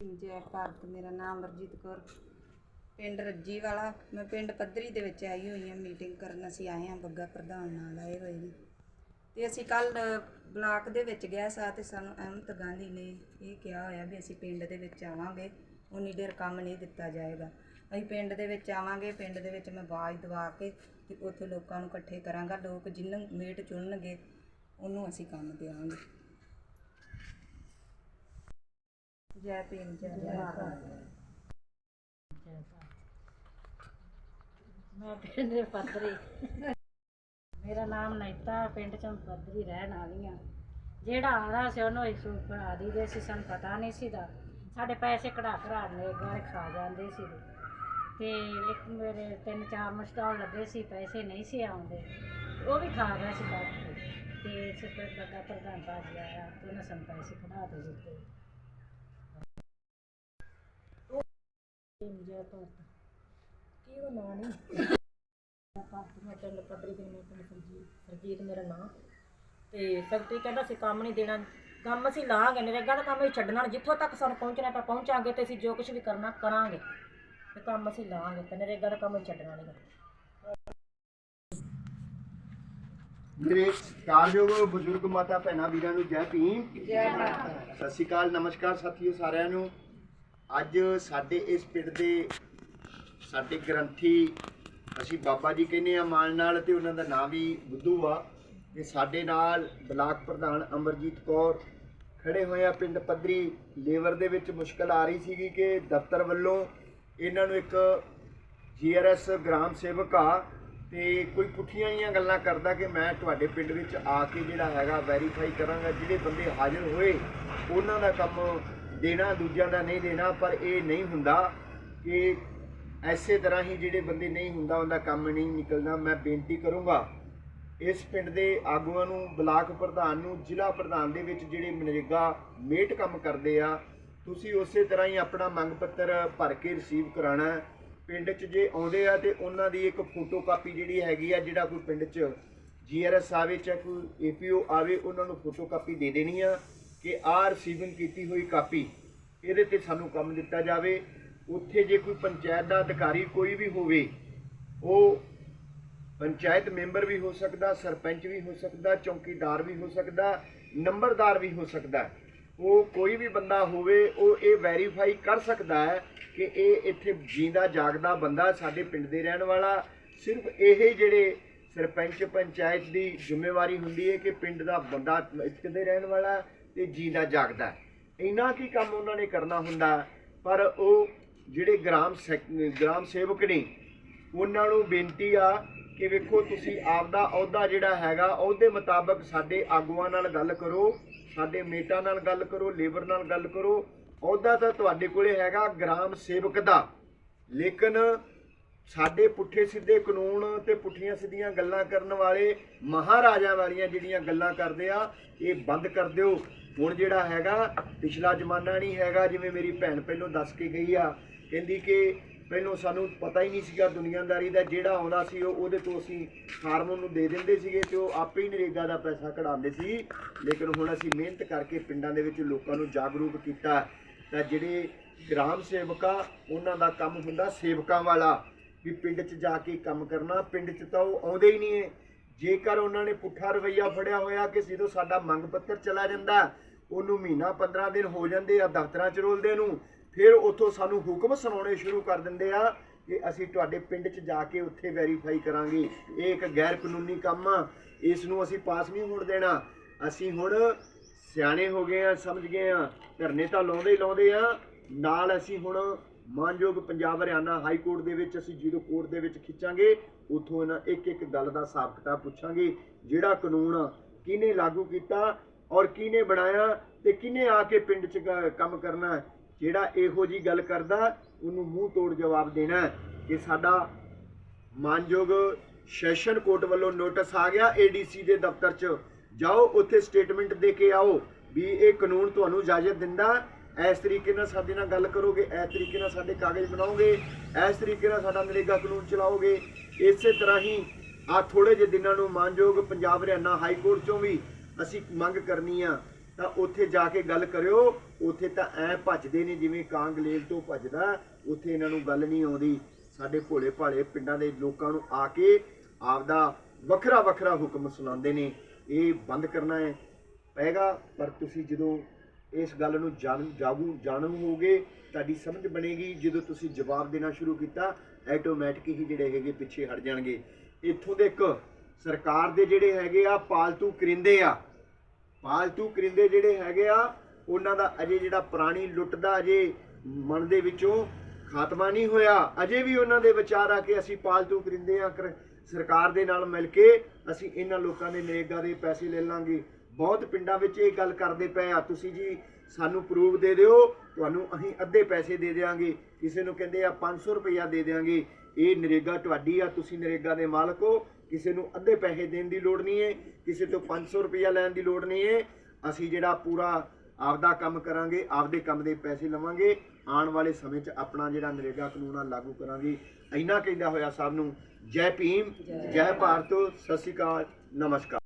ਜੈ ਭਾਰਤ, ਮੇਰਾ ਨਾਮ ਅਮਰਜੀਤ ਕੌਰ। ਪਿੰਡ ਰੱਜੀ ਵਾਲਾ, ਮੈਂ ਪਿੰਡ ਪੱਧਰੀ ਦੇ ਵਿੱਚ ਆਈ ਹੋਈ ਹਾਂ, ਮੀਟਿੰਗ ਕਰਨ ਅਸੀਂ ਆਏ ਹਾਂ, ਬੱਗਾ ਪ੍ਰਧਾਨ ਨਾਲ ਆਏ ਹੋਏ ਨੇ। ਤੇ ਅਸੀਂ ਕੱਲ ਬਲਾਕ ਦੇ ਵਿੱਚ ਗਏ ਸਾਂ ਤੇ ਸਾਨੂੰ ਅਹਿਮਦ ਗਾਂਧੀ ਨੇ ਇਹ ਕਿਹਾ ਹੋਇਆ ਵੀ ਅਸੀਂ ਪਿੰਡ ਦੇ ਵਿੱਚ ਆਵਾਂਗੇ, ਉਨੀ ਦੇਰ ਕੰਮ ਨਹੀਂ ਦਿੱਤਾ ਜਾਏਗਾ। ਅਸੀਂ ਪਿੰਡ ਦੇ ਵਿੱਚ ਆਵਾਂਗੇ, ਪਿੰਡ ਦੇ ਵਿੱਚ ਮੈਂ ਆਵਾਜ਼ ਦਵਾ ਕੇ ਤੇ ਉੱਥੇ ਲੋਕਾਂ ਨੂੰ ਇਕੱਠੇ ਕਰਾਂਗਾ, ਲੋਕ ਜਿਹਨੂੰ ਮੇਟ ਚੁਣਨਗੇ, ਉਹਨੂੰ ਅਸੀਂ ਕੰਮ ਦੇਵਾਂਗੇ ਜੈ ਭੀਮ, ਜੈ ਭਾਰਤ। ਮੈਂ ਪਿੰਡ ਪੱਧਰੀ। ਮੇਰਾ ਨਾਮ ਨੈਤਾ, ਪਿੰਡ ਚੋਂ ਪੱਧਰੀ ਰਹਿਣ ਵਾਲੀ ਆ ਜਿਹੜਾ ਆਉਂਦਾ ਸੀ, ਉਹਨੂੰ ਇੱਕ ਸੌ ਕਢਾ ਦਈਦੇ ਸੀ, ਸਾਨੂੰ ਪਤਾ ਨਹੀਂ ਸੀ ਦਾ ਸਾਡੇ ਪੈਸੇ ਕਢਾ ਕਢਾ ਲੈ ਗਾਰੇ ਖਾ ਜਾਂਦੇ ਸੀ। ਤੇ ਇੱਕ ਮੇਰੇ ਤਿੰਨ ਚਾਰ ਮਸ਼ਟਾਲ ਲੱਗੇ ਸੀ, ਪੈਸੇ ਨਹੀਂ ਸੀ ਆਉਂਦੇ। ਉਹ ਵੀ ਖਾ ਗਿਆ ਸੀ ਬਾਅਦ ਤੇ ਸਿਰ ਲੱਗਾ ਪ੍ਰਧਾਨ ਬਾਜੀ ਆਇਆ, ਤੇ ਉਹਨੇ ਸਾਨੂੰ ਪੈਸੇ ਕਢਾ ਦੇ ਦਿੱਤੇ। ਜੈ ਭਾਰਤ ਕੀ ਉਹ ਨਾਂ ਨਹੀਂ ਮੈਂ ਪਿੰਡ ਪੱਧਰੀ ਦੀ ਮੈਂ ਪਿੰਡ ਸਰਜੀਤ ਸਰਜੀਤ ਮੇਰਾ ਨਾਂ। ਤੇ ਸੈਕਟਰੀ ਕਹਿੰਦਾ ਸੀ ਕੰਮ ਨਹੀਂ ਦੇਣਾ। ਕੰਮ ਅਸੀਂ ਲਾਂਗੇ ਨਰੇਗਾ ਦਾ ਕੰਮ ਅਸੀਂ ਛੱਡਣਾ ਨਹੀਂ ਜਿੱਥੋਂ ਤੱਕ ਸਾਨੂੰ ਪਹੁੰਚਣਾ ਆਪਾਂ ਪਹੁੰਚਾਂਗੇ ਤੇ ਅਸੀਂ ਜੋ ਕੁਝ ਵੀ ਕਰਨਾ ਕਰਾਂਗੇ। ਤੇ ਕੰਮ ਅਸੀਂ ਲਾਂਗੇ ਤੇ ਨਰੇਗਾ ਦਾ ਕੰਮ ਛੱਡਣਾ ਨਹੀਂ ਮੇਰੇ ਸਤਿਕਾਰਯੋਗ ਬਜ਼ੁਰਗ ਮਾਤਾ ਭੈਣਾਂ ਵੀਰਾਂ ਨੂੰ ਜੈ ਭੀਮ। ਜੈ ਸਤਿ ਸ਼੍ਰੀ ਅਕਾਲ ਨਮਸਕਾਰ ਸਾਥੀਓ ਸਾਰਿਆਂ ਨੂੰ। ਅੱਜ ਸਾਡੇ ਇਸ ਪਿੰਡ ਦੇ ਸਾਡੇ ਗ੍ਰੰਥੀ, ਅਸੀਂ ਬਾਬਾ ਜੀ ਕਹਿੰਦੇ ਆ ਮਾਨ ਨਾਲ ਤੇ ਉਹਨਾਂ ਦਾ ਨਾਮ ਵੀ ਬੁੱਧੂ ਆ। ਤੇ ਸਾਡੇ ਨਾਲ ਬਲਾਕ ਪ੍ਰਧਾਨ ਅਮਰਜੀਤ ਕੌਰ ਖੜੇ ਹੋਏ ਆ ਪਿੰਡ ਪੱਧਰੀ। ਲੇਬਰ ਦੇ ਵਿੱਚ ਮੁਸ਼ਕਲ ਆ ਰਹੀ ਸੀਗੀ ਕਿ ਦਫ਼ਤਰ ਵੱਲੋਂ ਇਹਨਾਂ ਨੂੰ ਇੱਕ ਜੀਆਰਐਸ ਗ੍ਰਾਮ ਸੇਵਕ ਆ ਤੇ ਕੋਈ ਪੁੱਠੀਆਂ ਜੀਆਂ ਗੱਲਾਂ ਕਰਦਾ ਕਿ ਮੈਂ ਤੁਹਾਡੇ ਪਿੰਡ ਵਿੱਚ ਆ ਕੇ ਜਿਹੜਾ ਹੈਗਾ ਵੈਰੀਫਾਈ ਕਰਾਂਗਾ, ਜਿਹੜੇ ਬੰਦੇ ਹਾਜ਼ਰ ਹੋਏ, ਉਹਨਾਂ ਦਾ ਕੰਮ ਦੇਣਾ, ਦੂਜਿਆਂ ਦਾ ਨਹੀਂ ਦੇਣਾ, ਪਰ ਇਹ ਨਹੀਂ ਹੁੰਦਾ ਕਿ ਐਸੇ ਤਰ੍ਹਾਂ ਹੀ ਜਿਹੜੇ ਬੰਦੇ ਨਹੀਂ ਹੁੰਦਾ, ਉਹਦਾ ਕੰਮ ਨਹੀਂ ਨਿਕਲਦਾ। ਮੈਂ ਬੇਨਤੀ ਕਰੂੰਗਾ, ਇਸ ਪਿੰਡ ਦੇ ਆਗੂਆਂ ਨੂੰ, ਬਲਾਕ ਪ੍ਰਧਾਨ ਨੂੰ, ਜ਼ਿਲ੍ਹਾ ਪ੍ਰਧਾਨ ਦੇ ਵਿੱਚ ਜਿਹੜੇ ਮਨਰੇਗਾ ਮੇਟ ਕੰਮ ਕਰਦੇ ਆ, ਤੁਸੀਂ ਉਸੇ ਤਰ੍ਹਾਂ ਹੀ ਆਪਣਾ ਮੰਗ ਪੱਤਰ ਭਰ ਕੇ ਰਿਸੀਵ ਕਰਾਣਾ ਪਿੰਡ 'ਚ ਜੇ ਆਉਂਦੇ ਆ ਤੇ ਉਹਨਾਂ ਦੀ ਇੱਕ ਫੋਟੋ ਕਾਪੀ ਜਿਹੜੀ ਹੈਗੀ ਆ, ਜਿਹੜਾ ਕੋਈ ਪਿੰਡ 'ਚ ਜੀਆਰਐਸ ਆਵੇ, ਚਾਹੇ ਕੋਈ ਏਪੀਓ ਆਵੇ, ਉਹਨਾਂ ਨੂੰ ਫੋਟੋ ਕਾਪੀ ਦੇ ਦੇਣੀ ਆ। ਕਿ ਆਹ ਰਿਸੀਵਿੰਗ ਕੀਤੀ ਹੋਈ ਕਾਪੀ, ਇਹਦੇ ਤੇ ਸਾਨੂੰ ਕੰਮ ਦਿੱਤਾ ਜਾਵੇ। ਉੱਥੇ ਜੇ ਕੋਈ ਪੰਚਾਇਤ ਦਾ ਅਧਿਕਾਰੀ ਕੋਈ ਵੀ ਹੋਵੇ, ਉਹ ਪੰਚਾਇਤ ਮੈਂਬਰ ਵੀ ਹੋ ਸਕਦਾ, ਸਰਪੰਚ ਵੀ ਹੋ ਸਕਦਾ, ਚੌਕੀਦਾਰ ਵੀ ਹੋ ਸਕਦਾ, ਨੰਬਰਦਾਰ ਵੀ ਹੋ ਸਕਦਾ। ਉਹ ਕੋਈ ਵੀ ਬੰਦਾ ਹੋਵੇ, ਉਹ ਇਹ ਵੈਰੀਫਾਈ ਕਰ ਸਕਦਾ ਹੈ ਕਿ ਇਹ ਇੱਥੇ ਜੀਂਦਾ ਜਾਗਦਾ ਬੰਦਾ ਸਾਡੇ ਪਿੰਡ ਦੇ ਰਹਿਣ ਵਾਲਾ। ਸਿਰਫ ਇਹ ਜਿਹੜੇ ਸਰਪੰਚ ਪੰਚਾਇਤ ਦੀ ਜ਼ਿੰਮੇਵਾਰੀ ਹੁੰਦੀ ਹੈ ਕਿ ਪਿੰਡ ਦਾ ਬੰਦਾ ਇੱਥੇ ਦੇ ਰਹਿਣ ਵਾਲਾ ਤੇ ਜੀਂਦਾ ਜਾਗਦਾ। ਇੰਨਾ ਕੀ ਕੰਮ ਉਹਨਾਂ ਨੇ ਕਰਨਾ ਹੁੰਦਾ, ਪਰ ਉਹ ਜਿਹੜੇ ਗ੍ਰਾਮ ਸੈਕ- ਗ੍ਰਾਮ ਸੇਵਕ ਨੇ, ਉਹਨਾਂ ਨੂੰ ਬੇਨਤੀ ਆ ਕਿ ਵੇਖੋ ਤੁਸੀਂ ਆਪਦਾ ਅਹੁਦਾ ਜਿਹੜਾ ਹੈਗਾ ਉਹਦੇ ਮੁਤਾਬਕ ਸਾਡੇ ਆਗੂਆਂ ਨਾਲ ਗੱਲ ਕਰੋ, ਸਾਡੇ ਮੇਟਾਂ ਨਾਲ ਗੱਲ ਕਰੋ, ਲੇਬਰ ਨਾਲ ਗੱਲ ਕਰੋ। ਅਹੁਦਾ ਤਾਂ ਤੁਹਾਡੇ ਕੋਲੇ ਹੈਗਾ ਗ੍ਰਾਮ ਸੇਵਕ ਦਾ। ਲੇਕਿਨ ਸਾਡੇ ਪੁੱਠੇ ਸਿੱਧੇ ਕਾਨੂੰਨ ਤੇ ਪੁੱਠੀਆਂ ਸਿੱਧੀਆਂ ਗੱਲਾਂ ਕਰਨ ਵਾਲੇ ਮਹਾਰਾਜਾ ਵਾਲੀਆਂ ਜਿਹੜੀਆਂ ਗੱਲਾਂ ਕਰਦੇ ਆ, ਇਹ ਬੰਦ ਕਰ ਦਿਓ। ਹੁਣ ਜਿਹੜਾ ਹੈਗਾ, ਪਿਛਲਾ ਜ਼ਮਾਨਾ ਨਹੀਂ ਹੈਗਾ, ਜਿਵੇਂ ਮੇਰੀ ਭੈਣ ਪਹਿਲੋਂ ਦੱਸ ਕੇ ਗਈ ਆ, ਕਹਿੰਦੀ ਕਿ ਪਹਿਲੋਂ ਸਾਨੂੰ ਪਤਾ ਹੀ ਨਹੀਂ ਸੀਗਾ ਦੁਨੀਆਦਾਰੀ ਦਾ, ਜਿਹੜਾ ਆਉਂਦਾ ਸੀ ਉਹ ਉਹਦੇ ਤੋਂ ਅਸੀਂ ਫਾਰਮ ਨੂੰ ਦੇ ਦਿੰਦੇ ਸੀਗੇ ਤੇ ਉਹ ਆਪੇ ਹੀ ਨਰੇਗਾ ਦਾ ਪੈਸਾ ਕਢਾਉਂਦੇ ਸੀ। ਲੇਕਿਨ ਹੁਣ ਅਸੀਂ ਮਿਹਨਤ ਕਰਕੇ ਪਿੰਡਾਂ ਦੇ ਵਿੱਚ ਲੋਕਾਂ ਨੂੰ ਜਾਗਰੂਕ ਕੀਤਾ, ਤਾਂ ਜਿਹੜੇ ਗ੍ਰਾਮ ਸੇਵਕਾ ਉਹਨਾਂ ਦਾ ਕੰਮ ਹੁੰਦਾ ਸੇਵਕਾਂ ਵਾਲਾ, ਵੀ ਪਿੰਡ 'ਚ ਜਾ ਕੇ ਕੰਮ ਕਰਨਾ, ਪਿੰਡ 'ਚ ਤਾਂ ਉਹ ਆਉਂਦੇ ਹੀ ਨਹੀਂ ਹੈ। ਜੇਕਰ ਉਹਨਾਂ ਨੇ ਪੁੱਠਾ ਰਵਈਆ ਫੜਿਆ ਹੋਇਆ ਕਿ ਜਦੋਂ ਸਾਡਾ ਮੰਗ ਪੱਤਰ ਚਲਾ ਜਾਂਦਾ ਉਹਨੂੰ ਮਹੀਨਾ 15 ਦਿਨ ਹੋ ਜਾਂਦੇ ਆ, ਦਫ਼ਤਰਾਂ 'ਚ ਰੋਲਦੇ ਨੂੰ, ਫਿਰ ਉੱਥੋਂ ਸਾਨੂੰ ਹੁਕਮ ਸੁਣਾਉਣੇ ਸ਼ੁਰੂ ਕਰ ਦਿੰਦੇ ਆ ਕਿ ਅਸੀਂ ਤੁਹਾਡੇ ਪਿੰਡ 'ਚ ਜਾ ਕੇ ਉੱਥੇ ਵੈਰੀਫਾਈ ਕਰਾਂਗੇ। ਇਹ ਇੱਕ ਗੈਰ ਕਾਨੂੰਨੀ ਕੰਮ ਆ ਇਸ ਨੂੰ ਅਸੀਂ ਪਾਸ ਨਹੀਂ ਹੋਣ ਦੇਣਾ। ਅਸੀਂ ਹੁਣ ਸਿਆਣੇ ਹੋ ਗਏ ਆ, ਸਮਝ ਗਏ ਆ, ਧਰਨੇ ਤਾਂ ਲਾਉਂਦੇ ਹੀ ਲਾਉਂਦੇ ਆ। ਨਾਲ ਅਸੀਂ ਹੁਣ ਮਾਨਯੋਗ ਪੰਜਾਬ ਹਰਿਆਣਾ ਹਾਈ ਕੋਰਟ ਦੇ ਵਿੱਚ ਅਸੀਂ ਜ਼ੀਰੋ ਕੋਰਟ ਦੇ ਵਿੱਚ ਖਿੱਚਾਂਗੇ, ਉੱਥੋਂ ਇਹਨਾਂ ਇੱਕ ਇੱਕ ਗੱਲ ਦਾ ਹਿਸਾਬ ਕਿਤਾਬ ਪੁੱਛਾਂਗੇ। ਜਿਹੜਾ ਕਾਨੂੰਨ ਕਿਹਨੇ ਲਾਗੂ ਕੀਤਾ? ਔਰ ਕਿਹਨੇ ਬਣਾਇਆ ਤੇ ਕਿਹਨੇ ਆ ਕੇ ਪਿੰਡ 'ਚ ਕ- ਕੰਮ ਕਰਨਾ ਜਿਹੜਾ ਇਹੋ ਜੀ ਗੱਲ ਕਰਦਾ, ਉਹਨੂੰ ਮੂੰਹ ਤੋੜ ਜਵਾਬ ਦੇਣਾ ਕਿ ਸਾਡਾ ਮਾਨਯੋਗ ਸੈਸ਼ਨ ਕੋਰਟ ਵੱਲੋਂ ਨੋਟਿਸ ਆ ਗਿਆ ਏਡੀਸੀ ਦੇ ਦਫ਼ਤਰ 'ਚ। ਜਾਓ, ਉੱਥੇ ਸਟੇਟਮੈਂਟ ਦੇ ਕੇ ਆਓ ਵੀ ਇਹ ਕਾਨੂੰਨ ਤੁਹਾਨੂੰ ਇਜਾਜ਼ਤ ਦਿੰਦਾ ਇਸ ਤਰੀਕੇ ਨਾਲ ਸਾਡੇ ਨਾਲ ਗੱਲ ਕਰੋਗੇ, ਇਸ ਤਰੀਕੇ ਨਾਲ ਸਾਡੇ ਕਾਗਜ਼ ਬਣਾਓਗੇ, ਇਸ ਤਰੀਕੇ ਨਾਲ ਸਾਡਾ ਨਰੇਗਾ ਕਾਨੂੰਨ ਚਲਾਓਗੇ। ਇਸੇ ਤਰ੍ਹਾਂ ਹੀ ਆ ਥੋੜੇ ਜਿਹੇ ਦਿਨਾਂ ਨੂੰ ਮਾਨਯੋਗ ਪੰਜਾਬ ਹਰਿਆਣਾ ਹਾਈ ਕੋਰਟ ਚੋਂ ਵੀ ਅਸੀਂ ਮੰਗ ਕਰਨੀ ਆ, ਤਾਂ ਉੱਥੇ ਜਾ ਕੇ ਗੱਲ ਕਰਿਓ। ਉੱਥੇ ਤਾਂ ਐ ਭੱਜਦੇ ਨੇ ਜਿਵੇਂ ਕਾਂਗਲੇਲ ਤੋਂ ਭੱਜਦਾ, ਉੱਥੇ ਇਹਨਾਂ ਨੂੰ ਗੱਲ ਨਹੀਂ ਆਉਂਦੀ। ਸਾਡੇ ਭੋਲੇ ਭਾਲੇ ਪਿੰਡਾਂ ਦੇ ਲੋਕਾਂ ਨੂੰ ਆ ਕੇ ਆਪਦਾ ਵੱਖਰਾ ਵੱਖਰਾ ਹੁਕਮ ਸੁਣਾਉਂਦੇ ਨੇ। ਇਹ ਬੰਦ ਕਰਨਾ ਹੈ। ਪਏਗਾ, ਪਰ ਤੁਸੀਂ ਜਦੋਂ ਇਸ ਗੱਲ ਨੂੰ ਜਾਣ, ਜਾਗੂ, ਜਾਣੂ ਹੋਗੇ ਤੁਹਾਡੀ ਸਮਝ ਬਣੇਗੀ। ਜਦੋਂ ਤੁਸੀਂ ਜਵਾਬ ਦੇਣਾ ਸ਼ੁਰੂ ਕੀਤਾ ਆਟੋਮੈਟਿਕ ਹੀ ਜਿਹੜੇ ਹੈਗੇ ਪਿੱਛੇ ਹਟ ਜਾਣਗੇ। ਇੱਥੋਂ ਦੇ ਇੱਕ ਸਰਕਾਰ ਦੇ ਜਿਹੜੇ ਹੈਗੇ ਆ, ਪਾਲਤੂ ਕਰਿੰਦੇ ਆ ਪਾਲਤੂ ਕਰਿੰਦੇ ਜਿਹੜੇ ਹੈਗੇ ਆ, ਉਹਨਾਂ ਦਾ ਅਜੇ ਜਿਹੜਾ ਪੁਰਾਣੀ ਲੁੱਟਦਾ ਅਜੇ ਮਨ ਦੇ ਵਿੱਚੋਂ ਖਾਤਮਾ ਨਹੀਂ ਹੋਇਆ। ਅਜੇ ਵੀ ਉਹਨਾਂ ਦੇ ਵਿਚਾਰ ਆ ਕਿ ਅਸੀਂ ਪਾਲਤੂ ਕਰਿੰਦੇ ਆ, ਕਰ- ਸਰਕਾਰ ਦੇ ਨਾਲ ਮਿਲ ਕੇ ਅਸੀਂ ਇਹਨਾਂ ਲੋਕਾਂ ਦੇ ਨਰੇਗਾ ਦੇ ਪੈਸੇ ਲੈ ਲਾਂਗੇ। ਬਹੁਤ ਪਿੰਡਾਂ ਵਿੱਚ ਇਹ ਗੱਲ ਕਰਦੇ ਪਏ ਆ। ਤੁਸੀਂ ਜੀ ਸਾਨੂੰ ਪ੍ਰੂਫ ਦੇ ਦਿਓ, ਤੁਹਾਨੂੰ ਅਸੀਂ ਅੱਧੇ ਪੈਸੇ ਦੇ ਦੇਵਾਂਗੇ ਕਿਸੇ ਨੂੰ ਕਹਿੰਦੇ ਆ 500 ਰੁਪਇਆ ਦੇ ਦੇਵਾਂਗੇ ਇਹ ਨਰੇਗਾ ਤੁਹਾਡੀ ਆ, ਤੁਸੀਂ ਨਰੇਗਾ ਦੇ ਮਾਲਕ ਹੋ। ਕਿਸੇ ਨੂੰ ਅੱਧੇ ਪੈਸੇ ਦੇਣ ਦੀ ਲੋੜ ਨਹੀਂ ਹੈ, ਕਿਸੇ ਤੋਂ 500 ਰੁਪਇਆ ਲੈਣ ਦੀ ਲੋੜ ਨਹੀਂ ਹੈ। ਅਸੀਂ ਜਿਹੜਾ ਪੂਰਾ ਆਪਦਾ ਕੰਮ ਕਰਾਂਗੇ, ਆਪਦੇ ਕੰਮ ਦੇ ਪੈਸੇ ਲਵਾਂਗੇ। ਆਉਣ ਵਾਲੇ ਸਮੇਂ 'ਚ ਆਪਣਾ ਜਿਹੜਾ ਨਰੇਗਾ ਕਾਨੂੰਨ ਆ, ਲਾਗੂ ਕਰਾਂਗੇ। ਇੰਨਾ ਕਹਿੰਦਾ ਹੋਇਆ ਸਭ ਨੂੰ, ਜੈ ਭੀਮ, ਜੈ ਭਾਰਤ, ਸਤਿ ਸ਼੍ਰੀ ਅਕਾਲ, ਨਮਸਕਾਰ।